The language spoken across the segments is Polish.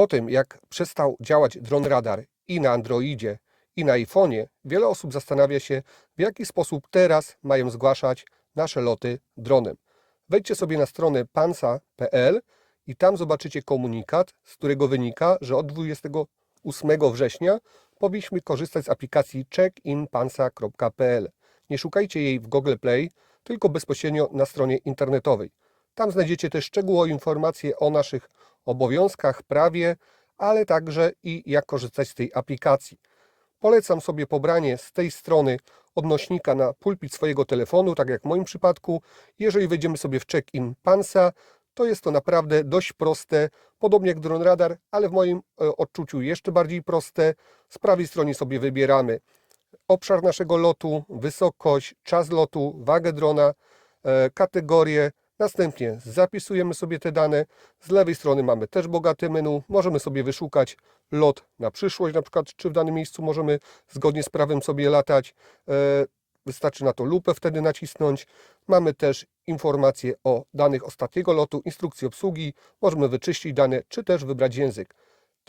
Po tym, jak przestał działać dron radar i na Androidzie, i na iPhone'ie, wiele osób zastanawia się, w jaki sposób teraz mają zgłaszać nasze loty dronem. Wejdźcie sobie na stronę pansa.pl i tam zobaczycie komunikat, z którego wynika, że od 28 września powinniśmy korzystać z aplikacji checkinpansa.pl. Nie szukajcie jej w Google Play, tylko bezpośrednio na stronie internetowej. Tam znajdziecie też szczegółowe informacje o naszych obowiązkach, prawie, ale także i jak korzystać z tej aplikacji. Polecam sobie pobranie z tej strony odnośnika na pulpit swojego telefonu, tak jak w moim przypadku. Jeżeli wejdziemy sobie w check-in Pansa, to jest to naprawdę dość proste, podobnie jak Drone Radar, ale w moim e, odczuciu jeszcze bardziej proste. Z prawej strony sobie wybieramy obszar naszego lotu, wysokość, czas lotu, wagę drona, e, kategorię. Następnie zapisujemy sobie te dane. Z lewej strony mamy też bogate menu. Możemy sobie wyszukać lot na przyszłość, na przykład czy w danym miejscu możemy zgodnie z prawem sobie latać. E, Wystarczy na to lupę wtedy nacisnąć. Mamy też informacje o danych ostatniego lotu, instrukcję obsługi. Możemy wyczyścić dane, czy też wybrać język.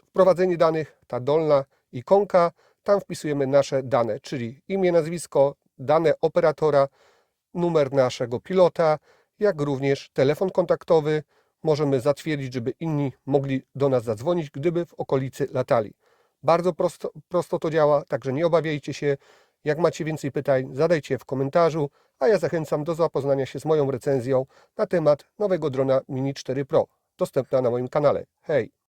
Wprowadzenie danych, ta dolna ikonka, tam wpisujemy nasze dane, czyli imię, nazwisko, dane operatora, numer naszego pilota, jak również telefon kontaktowy. Możemy zatwierdzić, żeby inni mogli do nas zadzwonić, gdyby w okolicy latali. Bardzo prosto, prosto to działa, także nie obawiajcie się. Jak macie więcej pytań, zadajcie je w komentarzu, a ja zachęcam do zapoznania się z moją recenzją na temat nowego drona Mini 4 Pro, dostępna na moim kanale. Hej!